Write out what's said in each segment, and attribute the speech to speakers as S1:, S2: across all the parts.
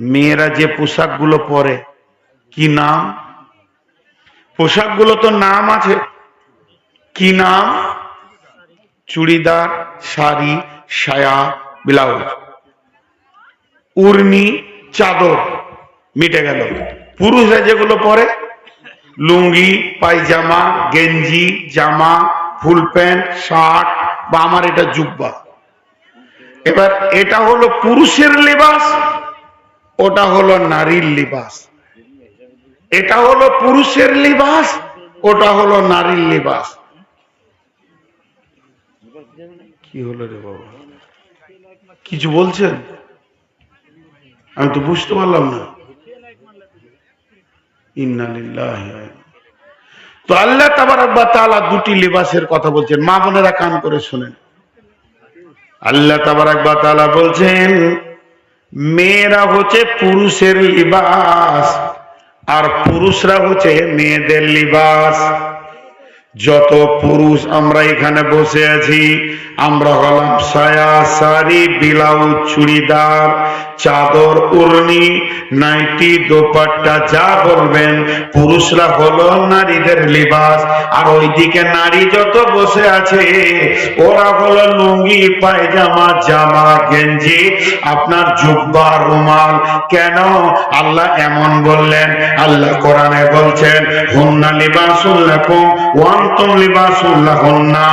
S1: মেয়েরা যে পোশাকগুলো পরে, কি নাম? পোশাকগুলো তো নাম আছে। কি নাম? চুড়িদার, শাড়ি, সায়া, ব্লাউজ। উর্নি চাদর, মিটে গেল। পুরুষরা যেগুলো পরে, লুঙ্গি, পায়জামা, গেঞ্জি, জামা, ফুল প্যান্ট, শার্ট, বা আমার এটা জুব্বা। এবার এটা হলো পুরুষের লেবাস ওটা হলো নারীর লিবাস। এটা হলো পুরুষের লিবাস, ওটা হলো নারীর লিবাস। কি হলো রে বাবা? কিছু বলছেন? আমি তো বুঝতে পারলাম না। ইন্নালিল্লাহি তো আল্লাহ তাবারাক তাআলা দুটি লিবাসের কথা বলছেন। মা বোনেরা কান করে শুনেন। আল্লাহ তাবারাক তাআলা বলছেন মেয়েরা হচ্ছে পুরুষের লিবাস, আর পুরুষরা হচ্ছে মেয়েদের লিবাস। যত পুরুষ আমরা এখানে বসে আছি, আমরা হলাম সায়া, শাড়ি, ব্লাউজ, চুড়িদার চাদর, উর্নি, নাইটি, দোপাট্টা, যা বলবেন। পুরুষরা হলো নারীদের লিবাস, আর ওইদিকে নারী যত বসে আছে, ওরা হলো লুঙ্গি, পায়জামা, জামা, গেঞ্জি। আপনার জুব্বা, রুমাল, কেন? আল্লাহ এমন বললেন, আল্লাহ কোরআনে বলছেন, হুন্না লাকুম ওয়ান্তুম লিবাসুল লাহুন্না।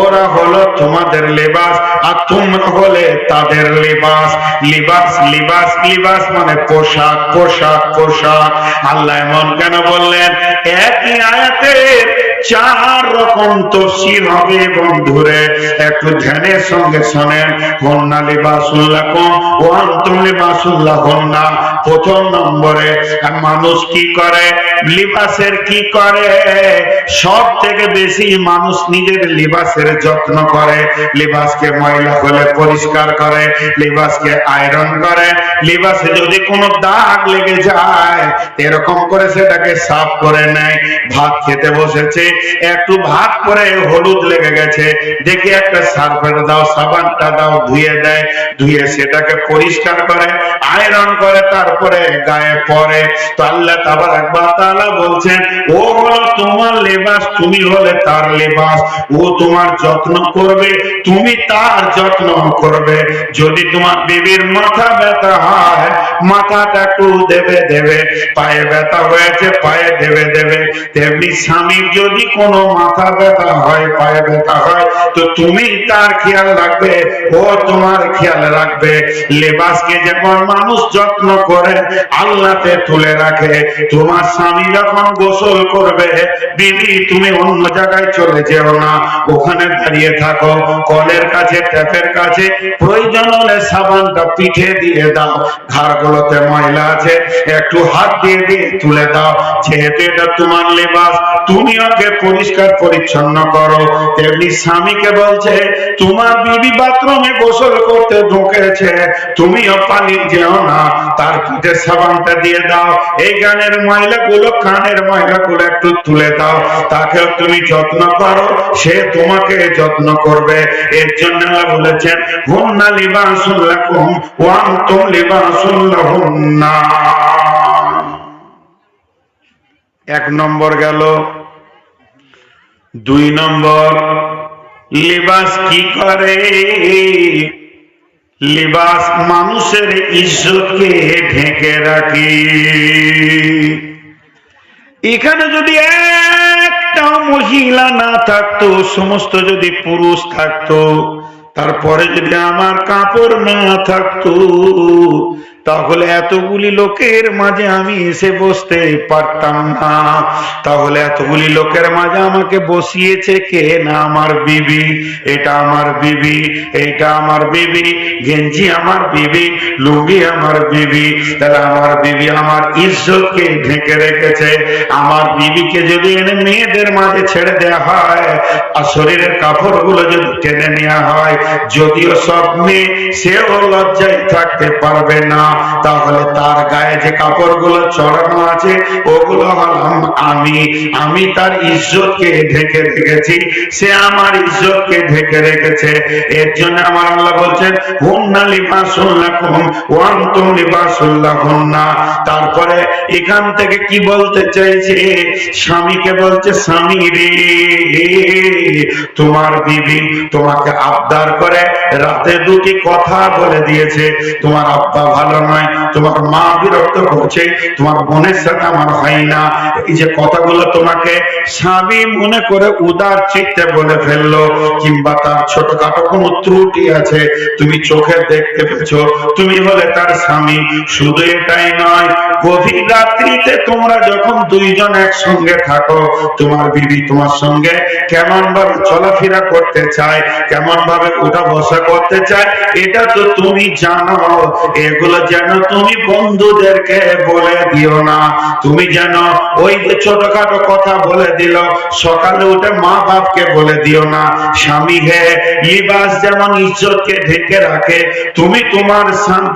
S1: ওরা হলো তোমাদের লিবাস, আর তোমরা হলে তাদের লিবাস। লিবাস লিবাস লিবাস মানে পোশাক পোশাক পোশাক। আল্লাহ এমন কেন বললেন? একই আয়াতের চার রকম তফসির হবে, বন্ধুরে। একটু ধ্যানের সঙ্গে শোনেন, হন্না লিবাসুল্লাহ ও আন্তম লিবাসুল্লাহ হন্না প্রথম নম্বরে মানুষ কি করে? লিবাসের কি করে? সব থেকে বেশি মানুষ নিজের লিবাসের যত্ন করে। লিবাসকে ময়লা হলে পরিষ্কার করে, লিবাসকে আয়রন করে। লিবাসে যদি কোনো দাগ লেগে যায়, এরকম করে সেটাকে সাফ করে নেয়। ভাত খেতে বসেছে একটু ভাত করে হলুদ লেগে গেছে। দেখি একটা সার্ফের দাও, সাবানটা দাও, ধুয়ে দেয়, ধুয়ে সেটাকে পরিষ্কার করে, আয়রন করে, তারপরে গায়ে পরে। তো আল্লাহ তাবার একবার তাআলা বলছেন, ও হলো তোমার লেবাস, তুমি হলে তার লেবাস। ও তোমার যত্ন করবে, তুমি তার যত্ন করবে। যদি তোমার বিবির মাথা ব্যথা হয়, মাথাটা একটু দেবে দেবে। পায়ে ব্যথা হয়েছে, পায়ে দেবে দেবে। তেমনি স্বামীর যদি কোনো মাথা ব্যথা হয়, পায়ে ব্যথা হয়, তো তুমি তার খেয়াল রাখবে, ও তোমার খেয়াল রাখবে। লেবাসকে যেমন মানুষ যত্ন করে, আল্লাহতে তুলে রাখে। তোমার স্বামী যখন গোসল করবে, বিবি, তুমি অন্য জায়গায় চলে যেও না, ওখানে দাঁড়িয়ে থাকো, কলের কাছে, ট্যাপের কাছে, প্রয়োজন হলে সাবানটা পিঠে দিয়ে দাও। ঘাড়গুলোতে ময়লা আছে, একটু হাত দিয়ে দিয়ে তুলে দাও। যেহেতু এটা তোমার লেবাস তুমি ওকে পরিষ্কার, পরিচ্ছন্ন করো। তেমনি স্বামীকে বলছে, তোমার বিবি বাথরুমে গোসল করতে ঢুকেছে। তুমিও পানি যেও না। তার পিঠে সাবানটা দিয়ে দাও। এই গানের ময়লাগুলো, কানের ময়লাগুলো একটু তুলে দাও। তাকেও তুমি যত্ন করো। সে তোমাকে যত্ন করবে। এর জন্য বলেছেন, হুন্না লিবাসুল লাকুম, ওয়া আনতুম লিবাসুল লাহুন্না। এক নম্বর গেল দুই নম্বর, লিবাস কি করে? লিবাস মানুষের ইজ্জতকে ঢেকে রাখে। এখানে যদি একটা মহিলা না থাকতো, সমস্ত যদি পুরুষ থাকতো, তারপরে যদি আমার কাপড় না থাকতো তাহলে এতগুলি লোকের মাঝে আমি এসে বসতে পারতাম না। তাহলে এতগুলি লোকের মাঝে আমাকে বসিয়েছে কে না আমার বিবি? এটা আমার বিবি, এটা আমার বিবি, গেঞ্জি আমার বিবি, লুঙ্গি আমার বিবি। তাহলে আমার বিবি আমার ইজ্জতকে ঢেকে রেখেছে। আমার বিবিকে যদি এনে মেয়েদের মাঝে ছেড়ে দেওয়া হয়, আর শরীরের কাপড়গুলো যদি টেনে নেওয়া হয়, যদিও সব মেয়ে, সেও লজ্জায় থাকতে পারবে না। তাহলে তার গায়ে যে কাপড়গুলো চড়ানো আছে, ওগুলো হলাম আমি। আমি তার ইজ্জতকে ঢেকে রেখেছি, সে আমার ইজ্জতকে ঢেকে রেখেছে। এর জন্য আমার আল্লাহ বলছেন, হুন্না লিবাসুল্লাকুম ওয়ান্তুম লিবাসুল্লাহুন্না তারপরে এখান থেকে কি বলতে চাইছে? স্বামীকে বলছে, স্বামী রে, তোমার বিবি তোমাকে আবদার করে রাতে দুটি কথা বলে দিয়েছে। তোমার আব্বা ভালো নয় তোমার মা বিরক্ত করছে, তোমার বোনের সাথে আমার হয় না। এই যে কথাগুলো তোমাকে স্বামী মনে করে উদার চিত্তে বলে ফেলল, কিংবা তার ছোটখাটো কোনো ত্রুটি আছে, তুমি চোখে দেখতে পেয়েছ, তুমি হলে তার স্বামী। শুধু এটাই নয়, গভীর রাত্রিতে তোমরা যখন দুইজন একসঙ্গে থাকো, তোমার বিবি তোমার সঙ্গে কেমন ভাবে চলাফেরা করতে চায় কেমন ভাবে উঠা বসা করতে চায়, এটা তো তুমি জানো। এগুলো যেন তুমি বন্ধুদেরকে বলে দিও না। তুমি যেন ওই যে ছোটখাটো কথা বলে দিল, সকালে উঠে মা বাপকে বলে দিও না। স্বামী হে, লিবাস যেমন ইজ্জতকে ঢেকে রাখে, তুমি তোমার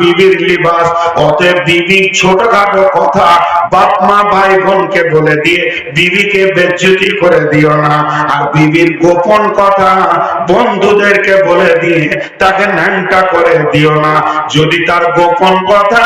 S1: বিবির লিবাস। অতএব বিবি ছোটখাটো কথা বাপ মা ভাই বোনকে বলে দিয়ে, বিবিকে বেজ্জুতি করে দিও না। আর বিবির গোপন কথা বন্ধুদেরকে বলে দিয়ে, তাকে ন্যাংটা করে দিও না। যদি তার গোপন কথা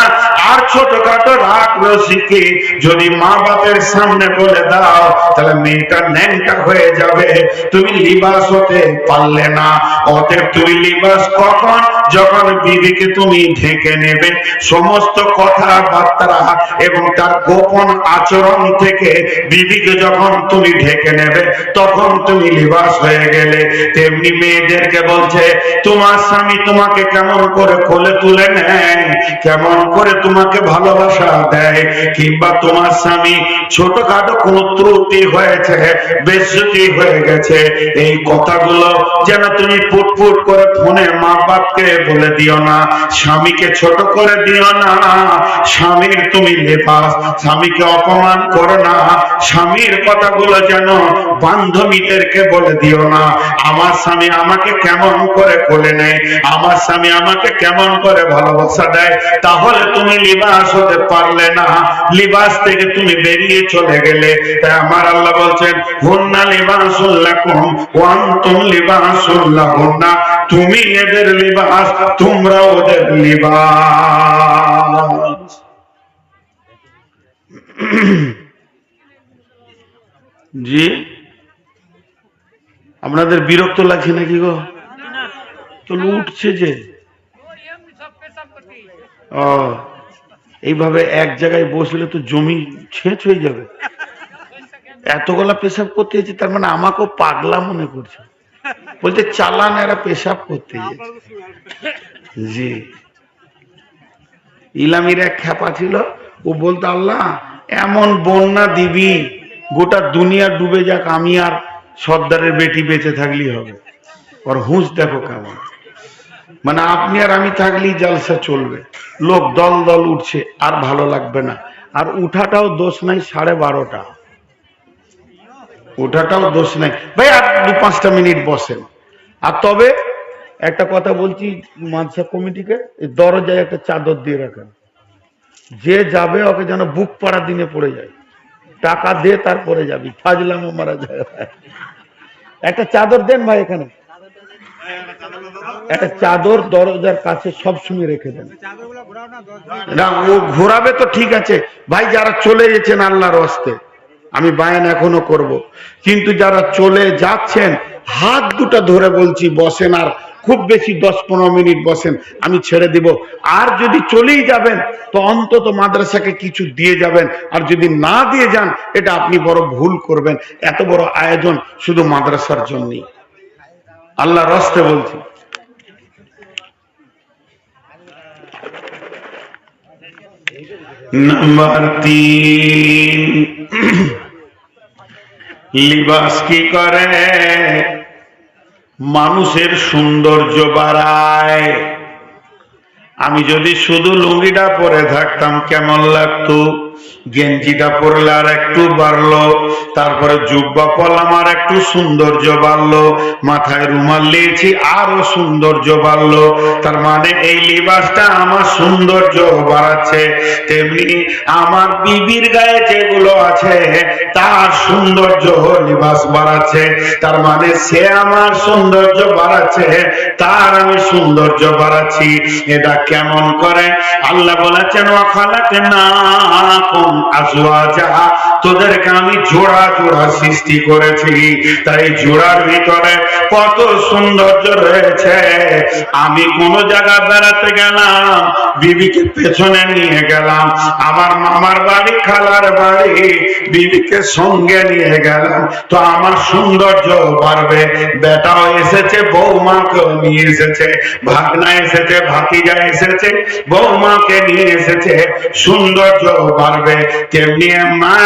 S1: আর ছোটখাটো রাগ রসিকে যদি মা বাপের সামনে বলে দাও, তাহলে মেয়েটা ন্যাংটা হয়ে যাবে। তুমি লিবাস হতে পারলে না। অতএব তুমি লিবাস কখন? যখন বিবিকে তুমি ঢেকে নেবে। সমস্ত কথা কথাবার্তা এবং তার গোপন আচরণ থেকে বিবিকে যখন তুমি ঢেকে নেবে, তখন তুমি লিবাস হয়ে গেলে। তেমনি মেয়েদেরকে বলছে, তোমার স্বামী তোমাকে কেমন করে কোলে তুলে নেয়, কেমন করে তোমাকে ভালোবাসা দেয়, কিংবা তোমার স্বামী ছোটখাটো কোন ত্রুটি হয়েছে, বেজ্জতি হয়ে গেছে? এই কথাগুলো যেন তুমি ফুটফুট করে ফোনে মা বাপকে বলে দিও না, স্বামীকে ছোট করে দিও না, স্বামীর তুমি লেপাস স্বামীকে অপমান করো না। স্বামীর কথাগুলো যেন বান্ধবীদেরকে বলে দিও না। আমার স্বামী আমাকে কেমন করে কোলে নেয়? আমার স্বামী আমাকে কেমন করে ভালোবাসা দেয়? তাহলে তুমি লিবাস হতে পারলে না। লিবাস থেকে তুমি বেরিয়ে চলে গেলে। তাই আমার আল্লাহ বলছেন, হুন্না লিবাসুল্লাকুম ওয়ান্তুম লিবাসুল্লাহুন্না তুমি এদের লিবাস তোমরা ওদের লিবাস। জি? আপনাদের বিরক্ত লাগছে নাকি গো? তো উঠছে যে। এইভাবে এক জায়গায় বসলে তো জমি ছেঁচ হয়ে যাবে। এতগুলা পেশাব করতে গেছে তার মানে আমাকেও পাগলা মনে করছে। বলতে চালান, এরা পেশাব করতে গেছে জি। ইলামির এক খ্যাপা ছিল, ও বলতো, আল্লাহ এমন বন্যা দিবি, গোটা দুনিয়া ডুবে যাক, আমি আর সর্দারের বেটি বেঁচে থাকলেই হবে। ওর হুঁশ দেখো কেমন। মানে আপনি আর আমি থাকলেই জালসা চলবে। লোক দল দল উঠছে, আর ভালো লাগবে না। আর উঠাটাও দোষ নাই সাড়ে বারোটা। ওঠাটাও দোষ নাই। ভাই, আর দু পাঁচটা মিনিট বসেন। আর তবে একটা কথা বলছি, মানসা কমিটিকে, দরজায় একটা চাদর দিয়ে রাখেন। যে যাবে, ওকে যেন বুক পাড়া দিনে পড়ে যায়। টাকা দে তারপরে যাবি। ফাজলামো মারা যায়। একটা চাদর দেন ভাই এখানে। একটা চাদর দরজার কাছে সব সময় রেখে দেন। না, ও ঘোরাবে তো ঠিক আছে। ভাই, যারা চলে গেছেন আল্লাহর হস্তে, আমি বায়ান এখনও করব। কিন্তু যারা চলে যাচ্ছেন, হাত দুটা ধরে বলছি, বসেন আর খুব বেশি দশ পনেরো মিনিট বসেন, আমি ছেড়ে দিব। আর যদি চলেই যাবেন, তো অন্তত মাদ্রাসাকে কিছু দিয়ে যাবেন। আর যদি না দিয়ে যান, এটা আপনি বড় ভুল করবেন। এত বড় আয়োজন শুধু মাদ্রাসার জন্যই। আল্লাহ রস্তে বলছি। নাম্বার তিন, লিবাস কি করে? মানুষের সৌন্দর্য বাড়ায়। আমি যদি শুধু লুঙ্গিটা পরে থাকতাম কেমন লাগতো? গেঞ্জিটা পরলে আর একটু বাড়লো, তারপরে জুব্বা পরলাম আর একটু সৌন্দর্য বাড়লো, মাথায় রুমাল নিয়েছি আরও সৌন্দর্য বাড়লো, তার মানে এই লিবাসটা আমার সৌন্দর্য বাড়াচ্ছে, তেমনি আমার বিবির গায়ে যেগুলো আছে, তার সৌন্দর্য লিবাস বাড়াচ্ছে, তার মানে সে আমার সৌন্দর্য বাড়াচ্ছে, তার আমি সৌন্দর্য বাড়াচ্ছি, এটা কেমন করে? আল্লাহ বলেছেন ওয়াখালাকে না কম আজওয়াজা তোদেরকে আমি জোড়া জোড়া সৃষ্টি করেছি। তাই জোড়ার ভিতরে কত সৌন্দর্য রয়েছে। আমি কোন জায়গা বেড়াতে গেলাম, বিবিকে পেছনে নিয়ে গেলাম। আমার মামার বাড়ি, খালার বাড়ি, বিবিকে সঙ্গে নিয়ে গেলাম। তো আমার সৌন্দর্য বাড়বে। বেটাও এসেছে, বৌমাকেও নিয়ে এসেছে, ভাগনা এসেছে, ভাতিজা এসেছে, বৌমাকে নিয়ে এসেছে। সৌন্দর্য বাড়বে। তেমনি মা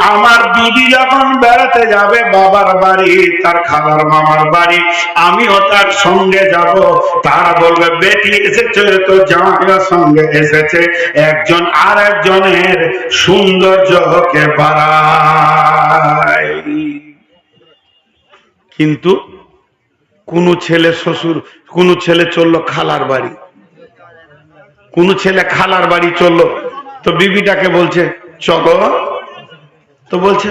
S1: আমার বিবি যখন বেড়াতে যাবে বাবার বাড়ি, তার খালার মামার বাড়ি, আমিও তার সঙ্গে যাব। তারা বলবে, বেটি এসেছে তো জামাইয়ের সঙ্গে এসেছে। একজন আর একজনের সৌন্দর্যকে বাড়ায়। কিন্তু কোন ছেলে শ্বশুর, কোন ছেলে চলল খালার বাড়ি। কোন ছেলে খালার বাড়ি চলল। তো বিবিটাকে বলছে, চলো তো বলছে,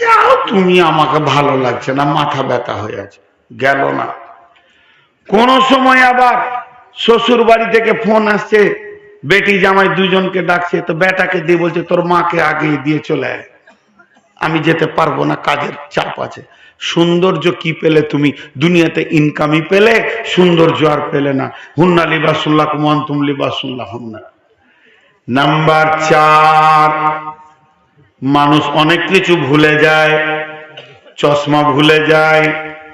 S1: যাও, তুমি আমাকে ভালো লাগছে না, মাথা ব্যথা হয়ে আছে। গেল না। কোন সময় আবার শ্বশুর বাড়ি থেকে ফোন আসছে, বেটি জামাই দুজনকে ডাকছে, তো বেটাকে দিয়ে বলছে, তোর মাকে আগে দিয়ে চলে আয়। আমি যেতে পারব না, কাজের চাপ আছে। সৌন্দর্য কি পেলে তুমি? দুনিয়াতে ইনকামই পেলে, সৌন্দর্য আর পেলে না। হুন্না লিবাসুল্লাহ কুমান তুম লিবাসুল্লাহ হুন্না। নাম্বার চার। মানুষ অনেক কিছু ভুলে যায়, চশমা ভুলে যায়,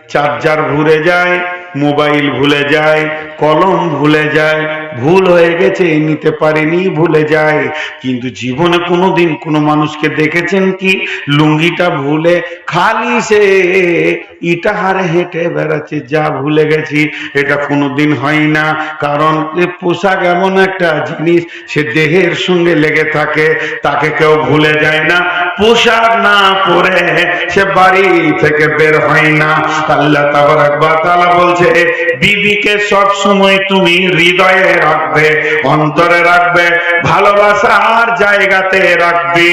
S1: চার্জার ভুলে যায়, মোবাইল ভুলে যায়, কলম ভুলে যায় ভুল হয়ে গেছে নিতে পারেনি, ভুলে যায়। কিন্তু জীবনে কোনোদিন কোনো মানুষকে দেখেছেন কি? লুঙ্গিটা ভুলে খালি সে ইটা হারে হেঁটে বেড়াচ্ছে, যা ভুলে গেছি, এটা কোনোদিন হয় না। কারণ পোশাক এমন একটা জিনিস, সে দেহের সঙ্গে লেগে থাকে, তাকে কেউ ভুলে যায় না। পোশাক না পরে সে বাড়ি থেকে বের হয় না। আল্লাহ তাবারাক ওয়া তাআলা বলছে, বিবিকে সব সময় তুমি হৃদয়ে রাখবে, অন্তরে রাখবে ভালোবাসার জায়গাতে রাখবে।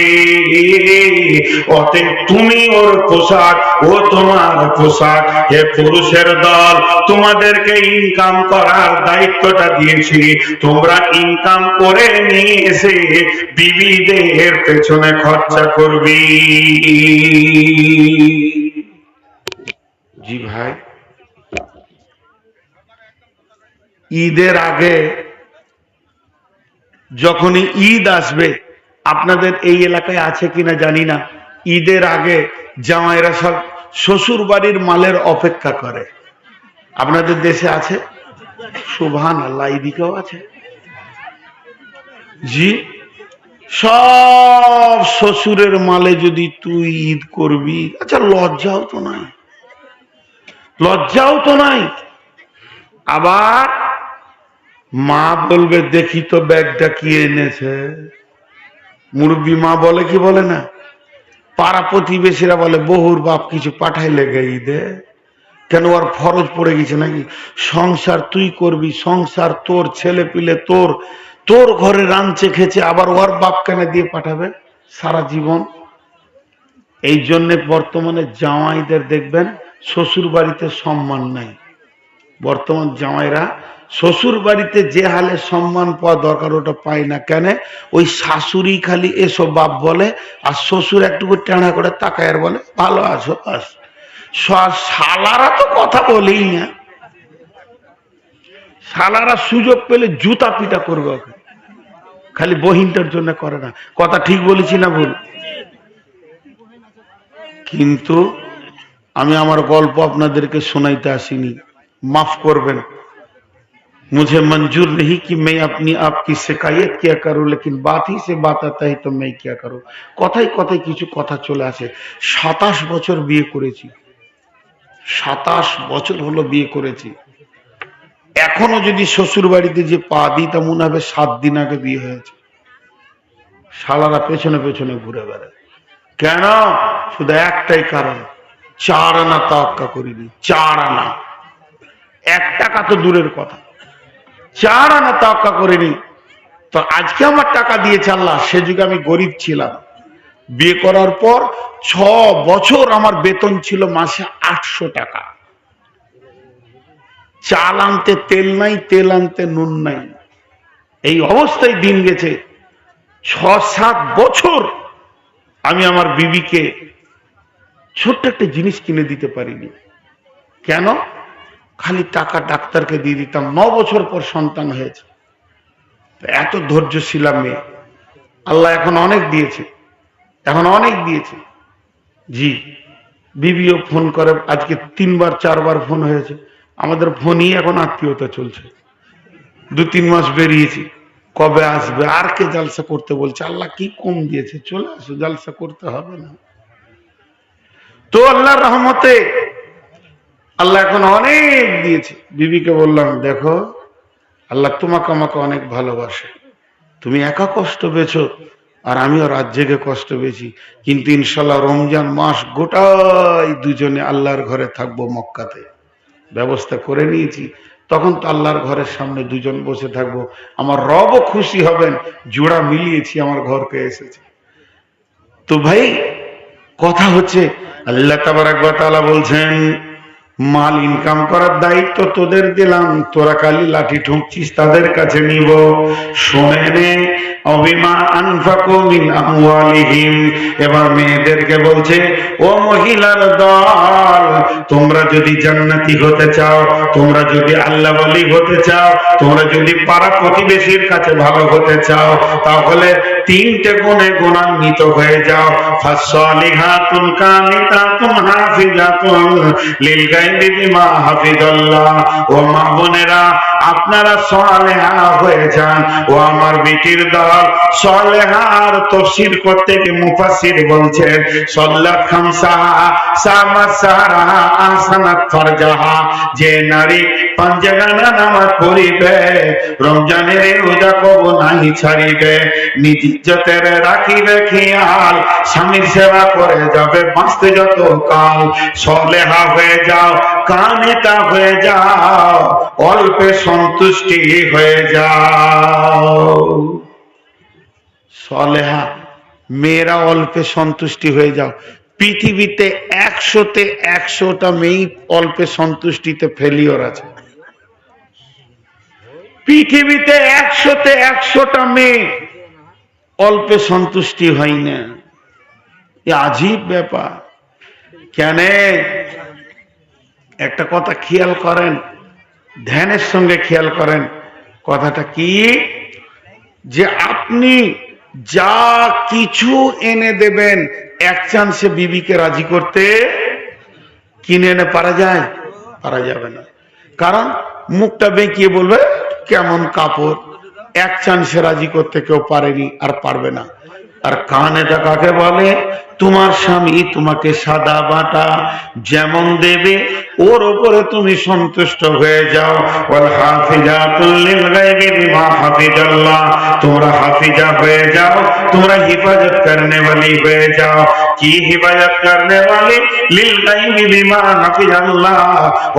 S1: অতএব তুমি ওর পোশাক, ও তোমার পোশাক। হে পুরুষের দল, তোমাদেরকে ইনকাম করার দায়িত্বটা দিয়েছি। তোমরা ইনকাম করে নিয়ে এসে বিবিদের পেছনে খরচা করবি। জি ভাই। ঈদের আগে যখনই ঈদ আসবে, আপনাদের এই এলাকায় আছে কিনা জানি না, ঈদের আগে জামাইরা সব শ্বশুর বাড়ির মালের অপেক্ষা করে। আপনাদের দেশে আছে? সুভান আল্লাহ এদিকেও আছে। জি, সব শ্বশুরের মালে যদি তুই ঈদ করবি আচ্ছা লজ্জাও তো নাই। লজ্জাও তো নাই। আবার মা বলবে, দেখি তো ব্যাগটা কি এনেছে। মুরব্বী মা বলে, কি বলে না? পাড়া প্রতিবেশীরা বলে বহুর বাপ কিছু পাঠাইলে গে ঈদে। কেন ওর ফরজ পড়ে গেছে নাকি? সংসার তুই করবি, সংসার তোর ছেলে পিলে তোর। তোর ঘরে রাঁধছে, খেছে, আবার ওর বাপ কেন দিয়ে পাঠাবে সারা জীবন? এই জন্যে বর্তমানে জামাইদের দেখবেন শ্বশুর বাড়িতে সম্মান নাই। বর্তমান জামাইরা শ্বশুর বাড়িতে যে হালে সম্মান পাওয়া দরকার, ওটা পায় না। কেন? ওই শাশুড়ি খালি এসব বাপ বলে, আর শ্বশুর একটুকু টেঁড়া করে তাকায় আর বলে, ভালো আছো আস শালারা তো কথা বলেই না। শালারা সুযোগ পেলে জুতা পিটা করবে ওকে। খালি বহিনটার জন্য করে না। কথা ঠিক বলেছি না ভুল? কিন্তু আমি আমার গল্প আপনাদেরকে শোনাইতে আসিনি। মাফ করবেন। मुझे मंजूर नहीं कि मैं अपनी आपकी शिकायत किया करूं लेकिन बात ही से बात आता है तो मैं क्या करूं কথাই কথাই কিছু কথা চলে আসে সাতাশ বছর বিয়ে করেছি সাতাশ বছর হলো বিয়ে করেছি এখনো যদি শ্বশুর বাড়িতে যে পা দিই তা মনে হবে সাত দিন আগে বিয়ে হয়েছে শালারা পেছনে পেছনে ঘুরে বেড়ায় কেন শুধু একটাই কারণ চার আনা তাক্কা করিনি চার আনা এক টাকা তো দূরের কথা চার আনা তাক্কা করিনি। তো আজকে আমার টাকা দিয়েছে আল্লাহ, সে যুগে আমি গরিব ছিলাম। বিয়ে করার পর ছ বছর আমার বেতন ছিল মাসে আটশো টাকা। চাল আনতে তেল নাই, তেল আনতে নুন নাই। এই অবস্থায় দিন গেছে। ছ সাত বছর আমি আমার বিবিকে ছোট্ট একটা জিনিস কিনে দিতে পারিনি। কেন? খালি টাকা ডাক্তারকে দিয়ে দিতাম। ন বছর পর সন্তান হয়েছে। এত ধৈর্যশীলা মেয়ে। আল্লাহ এখন অনেক দিয়েছে। এখন অনেক দিয়েছে। জি, বিবিও ফোন করে, আজকে তিনবার, চারবার ফোন হয়েছে। আমাদের ফোনই এখন আত্মীয়তা চলছে। দু, তিন মাস বেরিয়েছি। কবে আসবে, আর কে জালসা করতে বলছে? আল্লাহ কি কম দিয়েছে? চলে আসো, জালসা করতে হবে না। তো আল্লাহ রহমতে আল্লাহ এখন অনেক দিয়েছে। বিবিকে বললাম, দেখো, আল্লাহ তোমাকে আমাকে অনেক ভালোবাসে। তুমি একা কষ্ট পেয়েছ, আর আমিও রাত জেগে কষ্ট পেয়েছি। কিন্তু ইনশাল্লাহ রমজান মাস গোটাই দুজনে আল্লাহর ঘরে থাকব মক্কাতে। ব্যবস্থা করে নিয়েছি। তখন তো আল্লাহর ঘরের সামনে দুজন বসে থাকব। আমার রবও খুশি হবেন, জোড়া মিলিয়েছি, আমার ঘরকে এসেছে। তো ভাই, কথা হচ্ছে, আল্লাহ তাবারাকালা বলছেন মাল ইনকাম করার দায়িত্ব তোদের দিলাম। তোরা কালি লাঠি ঠুকছিস, তাদের কাছে নিব। শুনে নে এবার মেয়েদেরকে বলছে, ও মহিলার দল, তোমরা যদি জান্নাতি হতে চাও, তোমরা যদি আল্লাহ হতে চাও, তোমরা যদি পাড়া প্রতিবেশীর কাছে ভালো হতে চাও, তাহলে তিনটে গুণে গুণান্বিত হয়ে যাও। ফাসলিহাতুন বিমা হাফিজাল্লাহ ও মা বোনেরা আপনারা সালেহা হয়ে যান। ও আমার বিটির দল, সালেহার তফসির করতে গিয়ে মুফাসসির বলছেন সাল্লাত খামসা সামাসারা আসানাত ফারজাহা, যে নারী পাঞ্জাগানা নামাজ পড়িবে, রমজানের রোজা কব নাহি ছাড়িবে, নিজ ইজ্জতের রাখিবে খেয়াল, স্বামীর সেবা করে যাবে বাঁচতে যত কাল। সলেহা হয়ে যাও, কানেতা হয়ে যাও, অল্পে সন্তুষ্টি হয়ে যাও। সলেহা, মেয়েরা অল্পে সন্তুষ্টি হয়ে যাও। পৃথিবীতে একশোতে একশোটা মেয়ে অল্পে সন্তুষ্টিতে ফেলিওর আছে। পৃথিবীতে একশোতে একশোটা মেয়ে অল্পে সন্তুষ্টি হয় না। আজীব ব্যাপার। কেন? একটা কথা খেয়াল করেন ধ্যানের সঙ্গে খেয়াল করেন, কথাটা কি? যে আপনি যা কিছু এনে দেবেন, এক চান্সে বিবিকে রাজি করতে কিনে এনে পারা যায়? পারা যাবে না। কারণ মুখটা বেঁকিয়ে বলবে, কেমন কাপড়? এক চান্সে রাজি করতে কেউ পারেনি, আর পারবে না। আর কানেটা কাকে বলে? তোমার স্বামী তোমাকে সাদা বাটা যেমন দেবে ওর উপরে তুমি সন্তুষ্ট হয়ে যাও ওয়াল হাফিজাতুল লিল গায়বি বিমা হাফিজাল্লাহ তোমরা হাফিজা হয়ে যাও তোমরা হিফাজত করনে वाली হয়ে যাও কি হিফাজত করনে वाली লিল গায়বি বিমা হাফিজাল্লাহ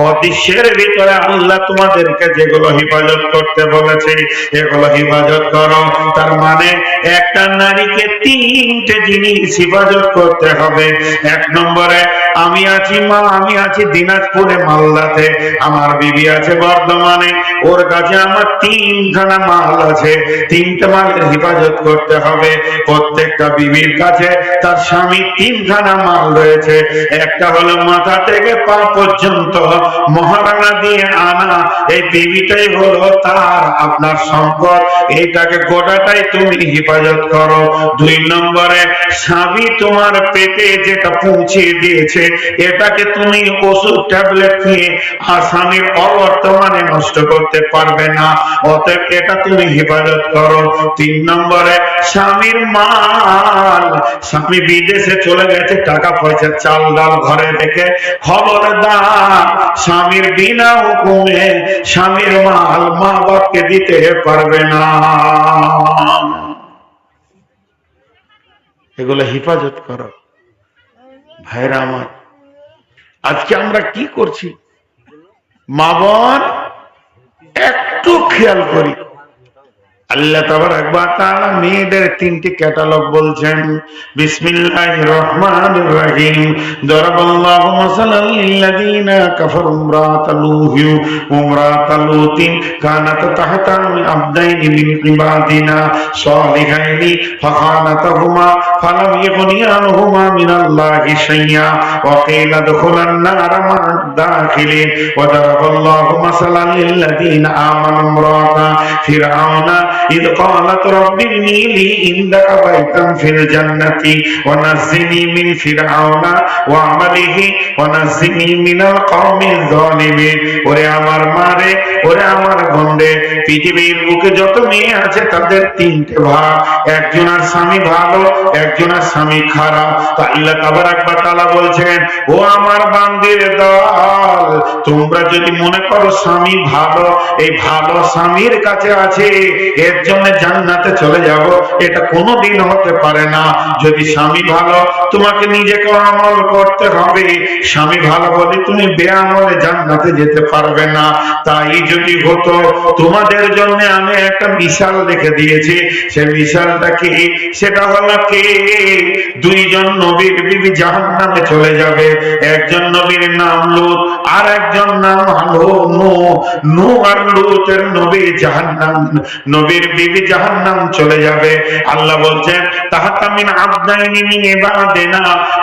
S1: অদৃশ্যের ভিতরে আল্লাহ তোমাদেরকে যেগুলো হিফাজত করতে বলেছে এগুলো হিফাজত করো তার মানে একটা নারীকে তিনটে জিনিস হিফাজত করতে হবে। এক নম্বরে, আমি আছি মা, আমি আছি দিনাজপুরে মালদাতে। আমার বিবি আছে বর্ধমানে, ওর কাছে আমার তিনখানা মাল আছে। তিনটা মালের হেফাজত করতে হবে। প্রত্যেকটা বিবির কাছে তার স্বামী তিনখানা মাল রয়েছে। একটা হলো মাথা থেকে পা পর্যন্ত মহারানা দিয়ে আনা। এই বিবিটাই হলো তার আপনার সম্পদ। এইটাকে গোটাটাই তুমি হেফাজত করো। দুই নম্বরে, স্বামী তোমার পেটে যেটা পৌঁছে দিয়েছে, এটাকে তুমি ওষুধ ট্যাবলেট খেয়ে আসামির অবর্তমানে নষ্ট করতে পারবে না। অতএব এটা তুমি হেফাজত করো। তিন নম্বরে, স্বামীর মাল, স্বামী বিদেশে চলে গেছে, টাকা পয়সা চাল ডাল ঘরে রেখে খবরদার। স্বামীর বিনা হুকুমে স্বামীর মাল মা বাপকে দিতে পারবে না। এগুলো হেফাজত করো। ভাইরা আমার, আজকে আমরা কি করছি? মা বোন, একটু খেয়াল করি। আল্লাহ তাবার একবার তারা মেয়েদের তিনটি ক্যাটালগ বলছেন বিসমিল্লাহ রহমান রহিম। দরাবাল্লাহু মাসালাল লিল্লাযিনা কাফারু ইমরাতা নূহি ইমরাতা লুতিন কানাত তাহতা আবদাইন মিন ইবাদিনা সালিহাইনি ফাখানাতাহুমা ফালাম ইগনি আনহুমা মিনাল্লাহি শাইয়্যা ওয়া কিলা দুখুলান নার মা দাখিলিন ওয়া দরাবাল্লাহু মাসালাল লিল্লাযিনা আমানু ইমরাতা ফিরআউনা إذ قالت رب ابني لي عندك بيتا في الجنة ونزني من فرعون وعمله ونزني من القوم الظالمين ওরে আমার মারে ওরে আমার গন্ডে পৃথিবীর বুকে যত মেয়ে আছে তাদের তিনটে ভাগ একজনের স্বামী ভালো একজনের স্বামী খারাপ, তো আল্লাহ ওয়া তাআলা বলছেন, ও আমার বান্দির দল, তোমরা যদি মনে করো স্বামী ভালো, এই ভালো স্বামীর কাছে আছে, এর জন্য জান্নাতে চলে যাব, এটা কোনোদিন হতে পারে না। যদি স্বামী ভালো, তোমাকে নিজেকে আমল করতে হবে। স্বামী ভালো বলে তুমি বেআমলে জান্নাতে যেতে পারবে না। তাই যদি হতো, তোমাদের জন্য আমি একটা মিশাল রেখে দিয়েছি। সে মিশালটা কি? সেটা হলো কি? দুইজন নবীর বিবি জাহান্নামে চলে যাবে। একজন নবীর নাম লুত, আর একজন নাম হলো নূহ। নূহ আর লুতের নবী জাহান্নাম, নবীর বিবি জাহান্নাম চলে যাবে। আল্লাহ বলছেন, তাহাতা মিন আবদাইনি মিন ইবাদিনা,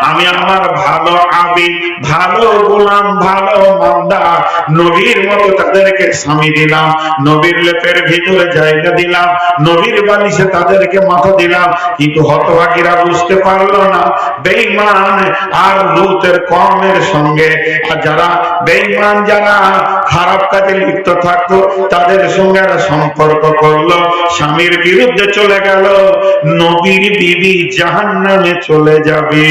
S1: আমি আমার ভালো আবিদ, ভালো গোলাম, ভালো বান্দা নবীর মতো তাদেরকে স্বামী দিলাম, নবীর লেপের ভিতরে জায়গা দিলাম, নবীর বালিশে তাদেরকে মাথা দিলাম, কিন্তু হতভাগীরা বুঝতে পারল না, বেঈমান আর লুতের কমের সঙ্গে। যারা বেঈমান, যারা খারাপ কাজে লিপ্ত থাকতো, তাদের সঙ্গে সম্পর্ক করল। স্বামীর বিরুদ্ধে চলে গেল, নবীর বিবি জাহান্নামে চলে যাবে।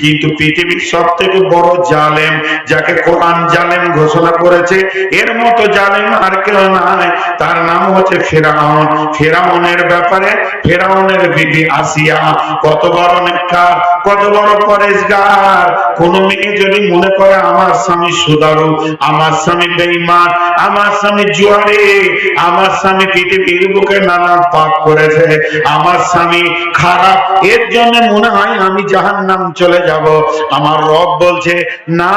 S1: কিন্তু পৃথিবীর সব থেকে বড় জালেম, যাকে কোরআন জালেম ঘোষণা করেছে, এর মতো জালেম আর কেউ নাই। তার নাম হচ্ছে ফেরাউন। ফেরাউনের ব্যাপারে ফেরাউনের বিবি আসিয়া কত বড় নেকা কত বড় পরেশগার? কোন মেয়ে যদি মনে করে, আমার স্বামী সুদারু, আমার স্বামী বেঈমান, আমার স্বামী জুয়ারে, আমার স্বামী পৃথিবীর বুকে নানা পাপ করেছে, আমার স্বামী খারাপ, এর জন্য মনে হয় আমি জাহান্নাম চলে যাব। আমার রব বলছে, না,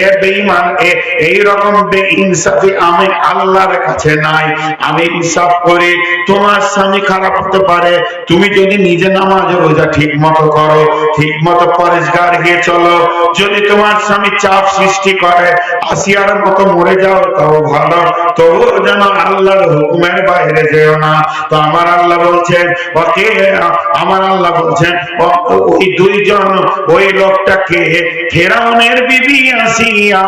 S1: এ বেঈমান, এ এই রকম বেইনসাফি আমি আল্লাহর কাছে নাই। আমি ইনসাফ করি, তোমার স্বামী খারাপ হতে পারে, তুমি যদি নিজে নামাজ রোজা ঠিক মতো করো ঠিক মতো পরিষ্কার গিয়ে চলো। যদি তোমার স্বামী চাপ সৃষ্টি করে, আসিয়ার মতো মরে যাও, তাও ভালো। তবুও যেন আল্লাহর হুকুমের বাইরে যেও না। তো আমার আল্লাহ বলছেন, ওকে, আমার আল্লাহ বলছেন ওই দুইজন, ওই লোকটাকে ফেরাউনের বিবি আসিয়া,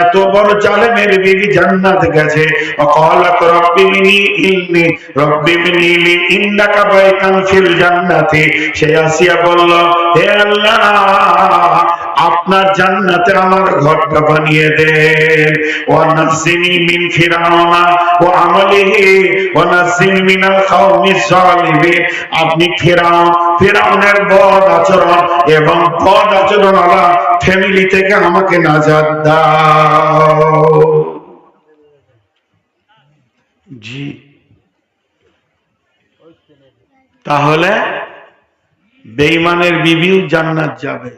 S1: এত বড় জালেমের বিবি জান্নাত গেছে। অকালাত রব্বি মিনি ইন্নি রব্বি মিনি ইন্নাকা বাইতান ফিল জান্নাতি। সে আসিয়া বলল, হে আল্লাহ, আপনার জান্নাতে আমার ঘরটা বানিয়ে দেন। ওয়ানাসিনি মিন ফিরাউনা ওয়া আমালিহি ওয়ানাসিনি মিনাল কওমিস জালিমিন আপনি ফিরাউন ফিরাউনের বদ আচরণ এবং বদ আচরণওয়ালা ফ্যামিলি থেকে আমাকে নাজাত দাও। জি। তাহলে বেঈমানের বিবিও জান্নাত যাবে।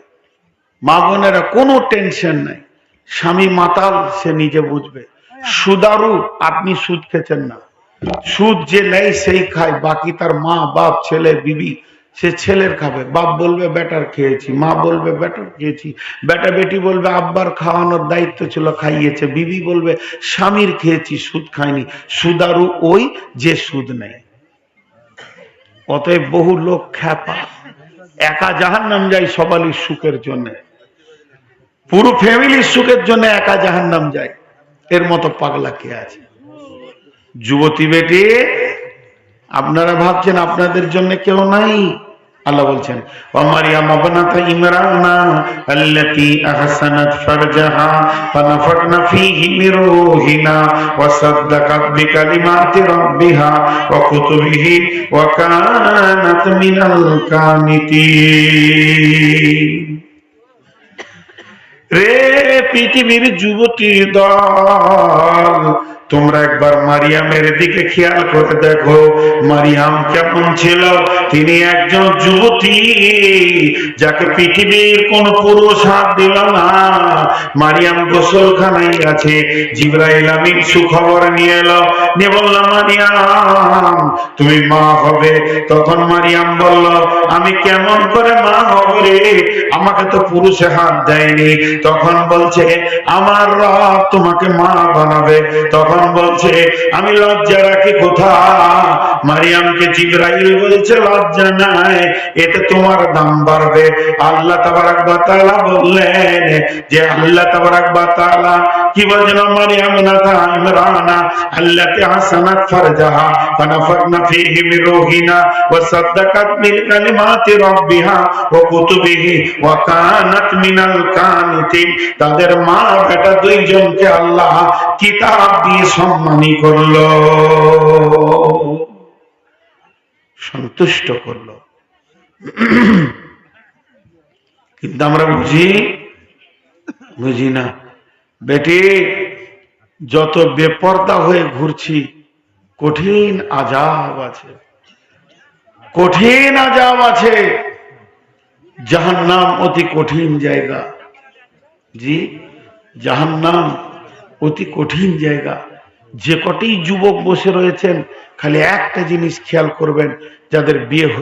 S1: মা বোনেরা, কোনো টেনশন নাই। স্বামী মাতাল, সে নিজে বুঝবে। সুদারু, আপনি সুদ খেতেন না। সুদ যে নেই সেই খায়, বাকি তার মা, বাপ, ছেলে, বিবি, সে ছেলের খাবে। বাপ বলবে বেটার খেয়েছি। মা বলবে বেটার খেয়েছি। বেটা বেটি বলবে, আব্বার খাওয়ানোর দায়িত্ব ছিল, খাইয়েছে। বিবি বলবে, স্বামীর খেয়েছি, সুদ খায়নি সুদারু ওই যে সুদ নেই অতএব বহু লোক খ্যাপা। একা জাহান নাম যায় সবালির সুখের জন্য। পুরো ফ্যামিলির সুখের জন্য একা জাহান নাম যায় এর মতো পাগলা কে আছে? যুবতী বেটি, আপনারা ভাবছেন আপনাদের জন্য কেউ নাই? আল্লাহ বলছেন ও মারিয়াম আবনাতা ইমরানা আল্লাতী আহসানাত ফারজাহা, ফানাফাকনা ফীহি মির রূহিনা ওয়া সাদ্দাকাত বিকালিমাতি রাব্বিহা, ওয়া কুতুবিহি, ওয়া কানাত মিনাল কানিতিন. রে পৃথিবীর যুবতী দল তোমরা একবার মারিয়ামের দিকে খেয়াল করে দেখো। মারিয়াম কেমন ছিল? তিনি একজন যুবতী, যাকে পৃথিবীর কোন পুরুষ হাত দিল না। মারিয়াম গোসলখানায় আছে। জিব্রাইল আমিন সুখবর নিয়ে এলো। নিয়ে বললাম মারিয়াম, তুমি মা হবে? তখন মারিয়াম বলল, আমি কেমন করে মা হব রে? আমাকে তো পুরুষে হাত দেয়নি। তখন বলছে, আমার রব তোমাকে মা বানাবে। তখন বলছে, আমি লজ্জা রাখি কোথা মারিয়ামকে জিব্রাইল বলছে, লজ্জা নাই, এতে তোমার দাম বাড়বে। আল্লাহ তাবারাক তাআলা বললেন যে, আল্লাহ তাবারাক তাআলা কি বলছেন মারিয়াম নাতা ইমরানা? আল্লাতি হাসানাত ফারজাহা ফানাফাকনা ফীহি মির রূহিনা, ওয়া সাদ্দাকাত বিল কালিমাতি রাব্বিহা, ওয়া কুতুবিহি, ওয়া কানাত মিনাল কানিতিন। তাদের মা বেটা দুইজনকে আল্লাহ কিতাব দিয়ে সম্মানী করল। সন্তুষ্ট করল। কিন্তু আমরা বুঝি বুঝি না। বেটি, যত বেপর্দা হয়ে ঘুরছি, কঠিন আজাব আছে। কঠিন আজাব আছে। জাহান্নাম অতি কঠিন জায়গা। জি, জাহান্নাম অতি কঠিন জায়গা। যে কটি যুবক বসে রয়েছেন খালি একটা জিনিস খেয়াল করবেন যাদের বিয়ে হয়ে